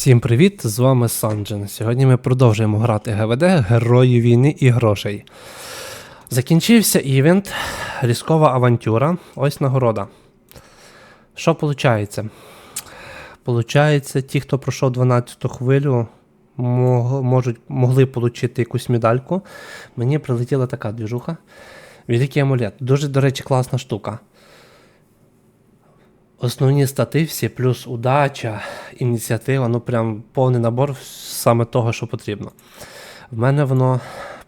Всім привіт! З вами Санджен. Сьогодні ми продовжуємо грати ГВД Герої війни і грошей. Закінчився івент, різкова авантюра. Ось нагорода. Що виходить? Получається, ті, хто пройшов 12-ту хвилю, можуть, могли отримати якусь медальку. Мені прилетіла така двіжуха. Великий амулет. Дуже, до речі, класна штука. Основні стати всі, плюс удача, ініціатива, ну прям повний набор саме того, що потрібно. В мене воно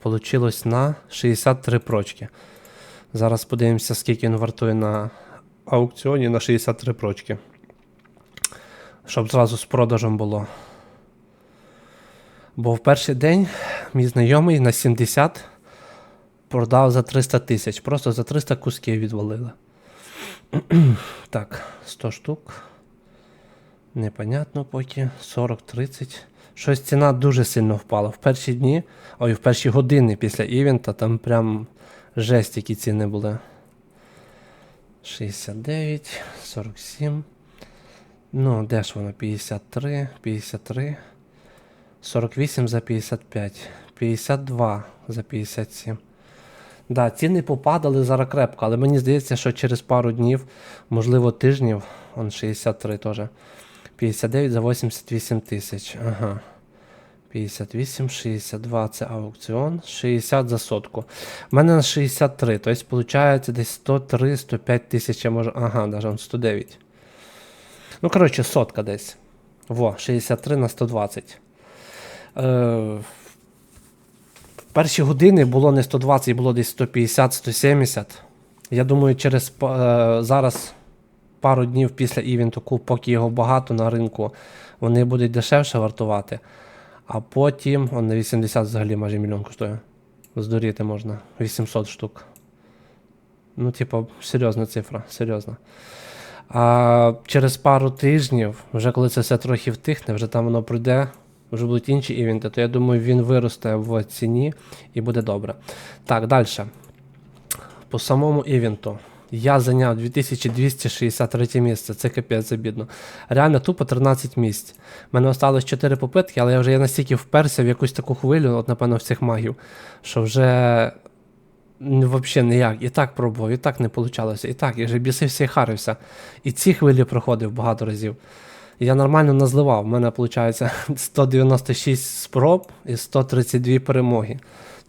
вийшло на 63 прочки. Зараз подивимося, скільки він вартує на аукціоні на 63 прочки. Щоб зразу з продажем було. Бо в перший день мій знайомий на 70 продав за 300 тисяч. Просто за 300 кусків відвалили. Так, 100 штук. Непонятно поки. 40-30. Щось ціна дуже сильно впала. В перші дні, ой, в перші години після івента там прям жесть, які ціни були. 69, 47. Ну, де ж воно? 53, 53. 48 за 55. 52 за 57. Да, ціни попадали зараз крепко, але мені здається, що через пару днів, можливо, тижнів, он 63 теж. 59 за 88 тисяч. Ага. 58, 62 це аукціон, 60 за сотку. У мене на 63, тобто виходить десь 103-105 тисяч, я. Ага, навіть 109. Ну, коротше, сотка десь. Во, 63 на 120. Е, Перші години було не 120, було десь 150-170. Я думаю, через е, зараз пару днів після івенту, поки його багато на ринку, вони будуть дешевше вартувати. А потім, он на 80 взагалі майже мільйон коштує. Здуріти можна. 800 штук. Ну, типу, серйозна цифра, серйозна. А через пару тижнів, вже коли це все трохи втихне, вже там воно пройде, вже будуть інші івенти, то я думаю, він виросте в ціні і буде добре. Так, далі. По самому івенту. Я зайняв 2263 місце, це капець це бідно. Реально тупо 13 місць. У мене осталось 4 попитки, але я вже я настільки вперся в якусь таку хвилю, от, напевно, в цих магів, що вже взагалі ніяк. І так пробував, і так не вийшло. І так, я вже бісився і харився. І ці хвилі проходив багато разів. Я нормально назливав. У мене виходить 196 спроб і 132 перемоги.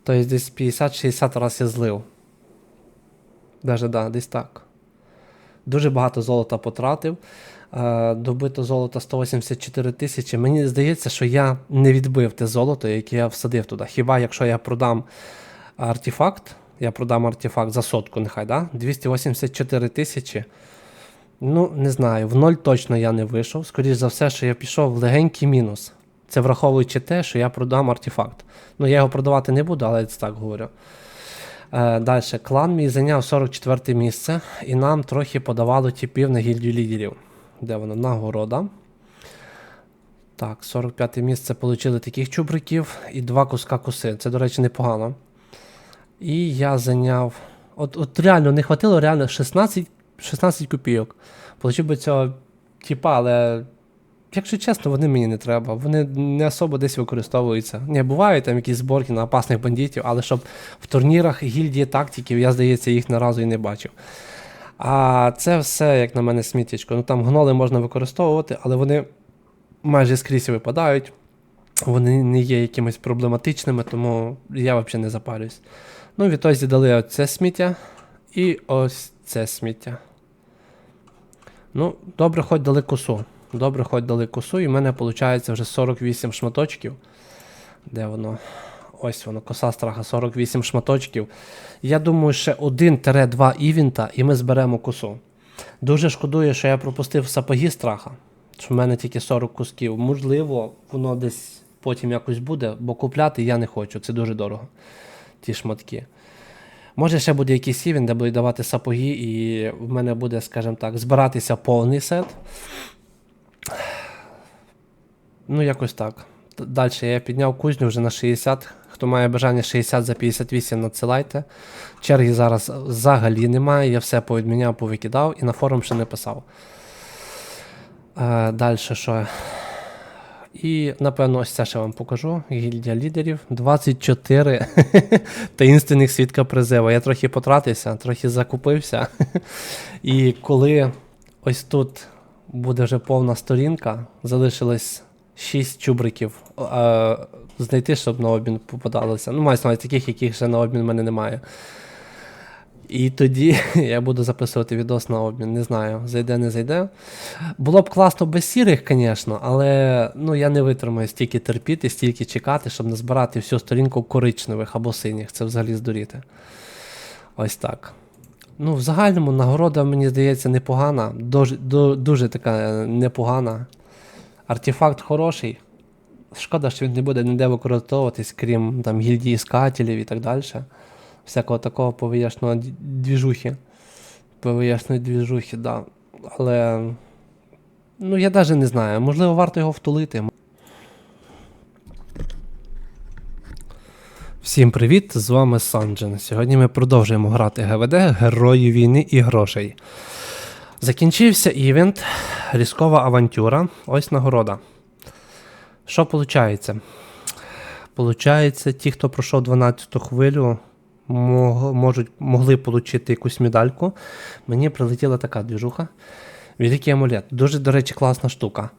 Тобто десь 50-60 разів я злив. Даже, да, десь так. Дуже багато золота потратив. Е, добито золота 184 тисячі. Мені здається, що я не відбив те золото, яке я всадив туди. Хіба якщо я продам артефакт, я продам артефакт за сотку, нехай, да? 284 тисячі. Ну, не знаю, в ноль точно я не вийшов. Скоріше за все, що я пішов в легенький мінус. Це враховуючи те, що я продам артефакт. Ну, я його продавати не буду, але я це так говорю. Е, Далі, клан мій зайняв 44 місце, і нам трохи подавало типів на гільдію лідерів. Де воно? Нагорода. Так, 45 місце отримали таких чубриків і два куска коси. Це, до речі, непогано. І я зайняв. От от реально не хватило реально 16 16 копійок. Получив би цього типа, але, якщо чесно, вони мені не треба. Вони не особо десь використовуються. Не, бувають там якісь зборки на опасних бандитів, але щоб в турнірах гільдії тактиків, я, здається, їх на разу і не бачив. А це все, як на мене, сміттячко. Ну там гноли можна використовувати, але вони майже скрізь випадають. Вони не є якимись проблематичними, тому я взагалі не запарююсь. Ну, відтоді дали оце сміття і ось це сміття. Ну, добре, хоч дали косу. Добре, хоч дали косу, і в мене виходить вже 48 шматочків. Де воно? Ось воно, коса страха, 48 шматочків. Я думаю, ще 1-2 івента, і ми зберемо косу. Дуже шкодую, що я пропустив сапоги страха. Що в мене тільки 40 кусків. Можливо, воно десь потім якось буде, бо купляти я не хочу. Це дуже дорого. Ті шматки. Може, ще буде якийсь івент, де будуть давати сапоги, і в мене буде, скажімо так, збиратися повний сет. Ну, якось так. Далі я підняв кузню вже на 60. Хто має бажання 60 за 58, надсилайте. Черги зараз взагалі немає, я все повідміняв, повикидав і на форум ще не писав. Е, Далі що? І, напевно, ось це ще вам покажу. Гільдія лідерів. 24 таїнственних свідка призиву. Я трохи потратився, трохи закупився. І коли ось тут буде вже повна сторінка, залишилось 6 чубриків. Знайти, щоб на обмін попадалося. Ну, маю на таких, яких ще на обмін в мене немає. І тоді я буду записувати відос на обмін. Не знаю, зайде, не зайде. Було б класно без сірих, звісно, але ну, я не витримаю стільки терпіти, стільки чекати, щоб не збирати всю сторінку коричневих або синіх. Це взагалі здуріти. Ось так. Ну, в загальному нагорода, мені здається, непогана. Дуже, ду- дуже така е, непогана. Артефакт хороший. Шкода, що він не буде ніде використовуватись, крім там, гільдії іскателів і так далі. Всякого такого повияшного двіжухи. Повияшної двіжухи, да. Але. Ну, я навіть не знаю. Можливо, варто його втулити. Всім привіт! З вами Санджен. Сьогодні ми продовжуємо грати ГВД Герої війни і грошей. Закінчився івент, різкова авантюра. Ось нагорода. Що виходить? Получається, ті, хто пройшов 12-ту хвилю, можуть, могли отримати якусь медальку. Мені прилетіла така двіжуха. Великий амулет. Дуже, до речі, класна штука.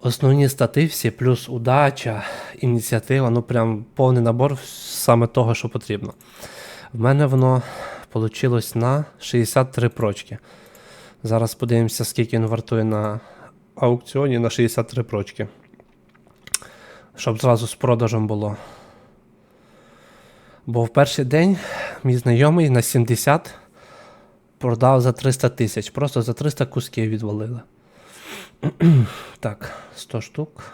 Основні стати всі, плюс удача, ініціатива, ну прям повний набор саме того, що потрібно. В мене воно вийшло на 63 прочки. Зараз подивимося, скільки він вартує на аукціоні на 63 прочки. Щоб зразу з продажем було. Бо в перший день мій знайомий на 70 продав за 300 тисяч. Просто за 300 кусків відвалили. так, 100 штук.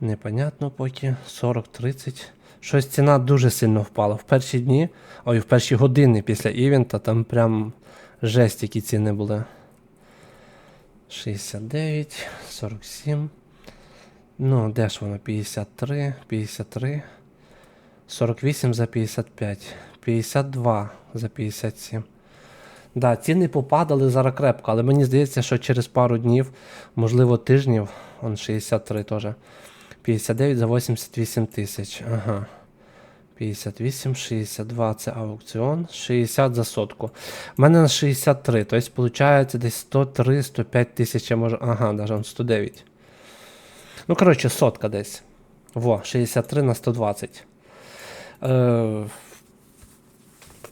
Непонятно поки. 40-30. Щось ціна дуже сильно впала. В перші дні, ой, в перші години після івента там прям жесть, які ціни були. 69, 47. Ну, де ж воно? 53, 53. 48 за 55. 52 за 57. Да, ціни попадали зараз крепко, але мені здається, що через пару днів, можливо, тижнів, он 63 теж. 59 за 88 тисяч. Ага. 58, 62 це аукціон, 60 за сотку. У мене на 63, тобто виходить десь 103-105 тисяч, я можу. Ага, навіть 109. Ну, коротше, сотка десь. Во, 63 на 120. Е,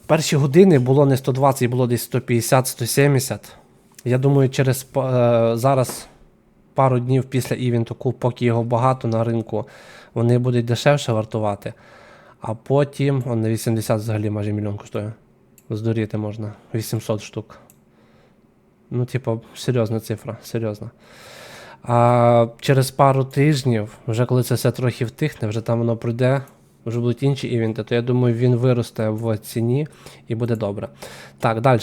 перші години було не 120, було десь 150-170. Я думаю, через е, зараз пару днів після івенту, поки його багато на ринку, вони будуть дешевше вартувати. А потім, он на 80 взагалі майже мільйон коштує. Здуріти можна. 800 штук. Ну, типу, серйозна цифра, серйозна. А через пару тижнів, вже коли це все трохи втихне, вже там воно пройде, вже будуть інші івенти, то я думаю, він виросте в ціні і буде добре. Так, далі.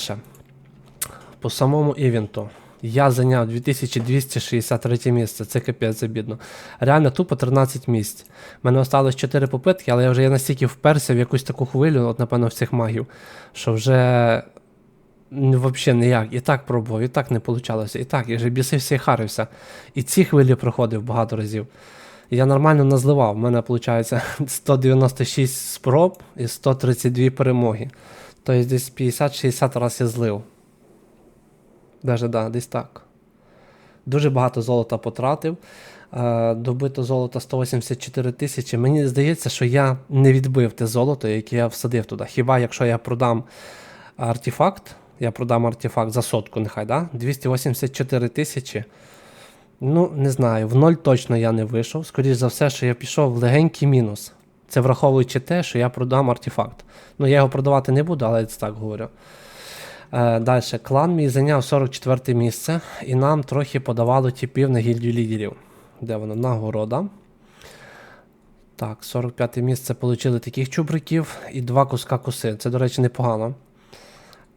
По самому івенту. Я зайняв 2263 місце, це капець це бідно. Реально тупо 13 місць. У мене осталось 4 попитки, але я вже я настільки вперся в якусь таку хвилю, от напевно, в цих магів, що вже взагалі ніяк. І так пробував, і так не вийшло. І так, я вже бісився і харився. І ці хвилі проходив багато разів. Я нормально назливав. У мене виходить 196 спроб і 132 перемоги. Тобто десь 50-60 разів я злив. Даже да, десь так. Дуже багато золота потратив. Е, добито золото 184 тисячі. Мені здається, що я не відбив те золото, яке я всадив туди. Хіба якщо я продам артефакт, я продам артефакт за сотку, нехай, да? 284 тисячі. Ну, не знаю, в ноль точно я не вийшов. Скоріше за все, що я пішов в легенький мінус. Це враховуючи те, що я продам артефакт. Ну, я його продавати не буду, але я це так говорю. Е, Далі, клан мій зайняв 44 місце, і нам трохи подавало типів на гільдію лідерів. Де воно? Нагорода. Так, 45 місце отримали таких чубриків і два куска коси. Це, до речі, непогано.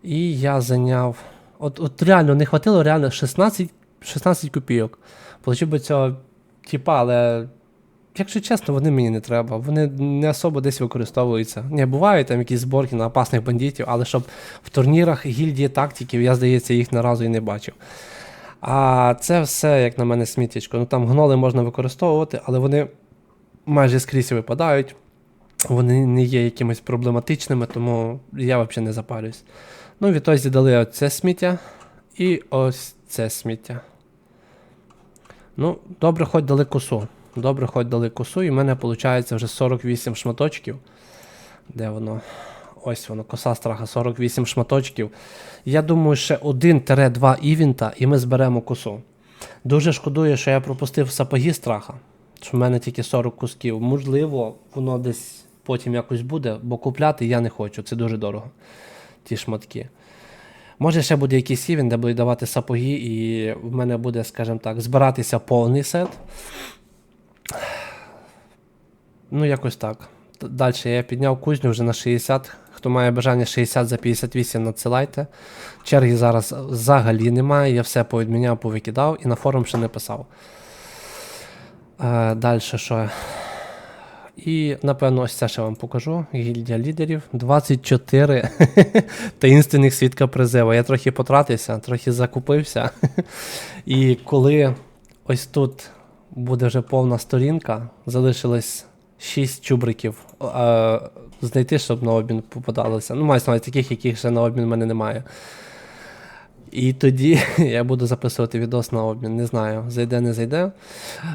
І я зайняв. От, от реально не хватило реально 16, 16 копійок. Получив би цього типа, але. Якщо чесно, вони мені не треба. Вони не особо десь використовуються. Не, бувають там якісь зборки на опасних бандитів, але щоб в турнірах гільдії тактиків, я здається, їх ні разу і не бачив. А це все, як на мене, сміттячко. Ну там гноли можна використовувати, але вони майже скрізь випадають. Вони не є якимись проблематичними, тому я взагалі не запарююсь. Ну, відтоді дали оце сміття і ось це сміття. Ну, добре, хоч дали косу. Добре, хоч дали косу, і в мене виходить вже 48 шматочків. Де воно? Ось воно, коса страха, 48 шматочків. Я думаю, ще 1-2 івінта, і ми зберемо косу. Дуже шкодую, що я пропустив сапоги страха. Що в мене тільки 40 кусків. Можливо, воно десь потім якось буде, бо купляти я не хочу. Це дуже дорого. Ті шматки. Може, ще буде якийсь івент, де будуть давати сапоги, і в мене буде, скажімо так, збиратися повний сет. Ну, якось так. Далі я підняв кузню вже на 60. Хто має бажання 60 за 58, надсилайте. Черги зараз взагалі немає, я все повідміняв, повикидав і на форум ще не писав. Е, далі що? І, напевно, ось це ще вам покажу. Гільдія лідерів. 24 таїнственних свідка призиву. Я трохи потратився, трохи закупився. І коли ось тут буде вже повна сторінка, залишилось 6 чубриків. Знайти, щоб на обмін попадалося. Ну, маю на таких, яких ще на обмін в мене немає. І тоді я буду записувати відос на обмін. Не знаю, зайде, не зайде.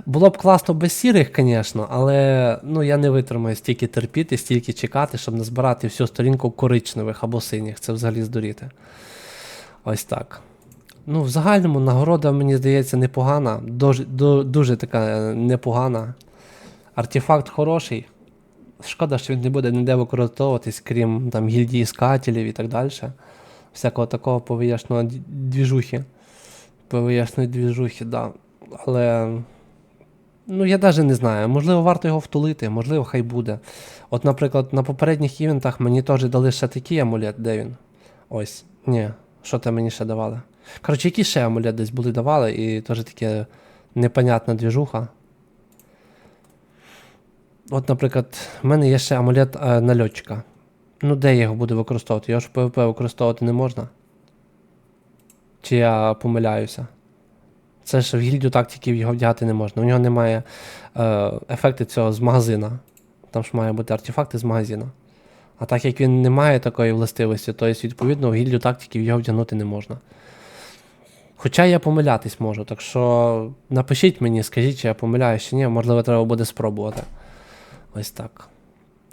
Було б класно без сірих, звісно, але ну, я не витримаю стільки терпіти, стільки чекати, щоб не збирати всю сторінку коричневих або синіх. Це взагалі здуріти. Ось так. Ну, в загальному нагорода, мені здається, непогана. Дуже, ду- дуже така е, непогана. Артефакт хороший. Шкода, що він не буде ніде використовуватись, крім там, гільдії іскателів і так далі. Всякого такого повияшного двіжухи. Повияшної двіжухи, да. Але. Ну, я навіть не знаю. Можливо, варто його втулити, можливо, хай буде. От, наприклад, на попередніх івентах мені теж дали ще такий амулет, де він? Ось. Ні, що там мені ще давали? Коротше, які ще амулет десь були давали, і теж таке непонятна двіжуха. От, наприклад, в мене є ще амулет е, нальотчика. Ну, де я його буду використовувати? Його ж в ПВП використовувати не можна. Чи я помиляюся? Це ж в гільдію тактиків його вдягати не можна. У нього немає е, ефекти цього з магазина. Там ж має бути артефакти з магазина. А так як він не має такої властивості, то відповідно в гільдію тактиків його вдягнути не можна. Хоча я помилятись можу, так що напишіть мені, скажіть, чи я помиляюсь чи ні, можливо, треба буде спробувати. Ось так.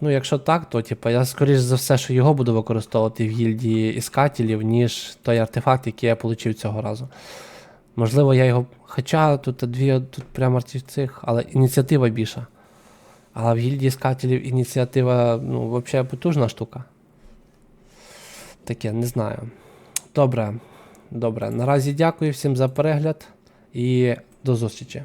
Ну, якщо так, то типу, я скоріш за все, що його буду використовувати в гільдії іскателів, ніж той артефакт, який я отримав цього разу. Можливо, я його. Хоча тут дві тут прямо цих, але ініціатива більша. Але в гільдії іскателів ініціатива, ну, взагалі потужна штука. Таке, не знаю. Добре. Добре. Наразі дякую всім за перегляд і до зустрічі.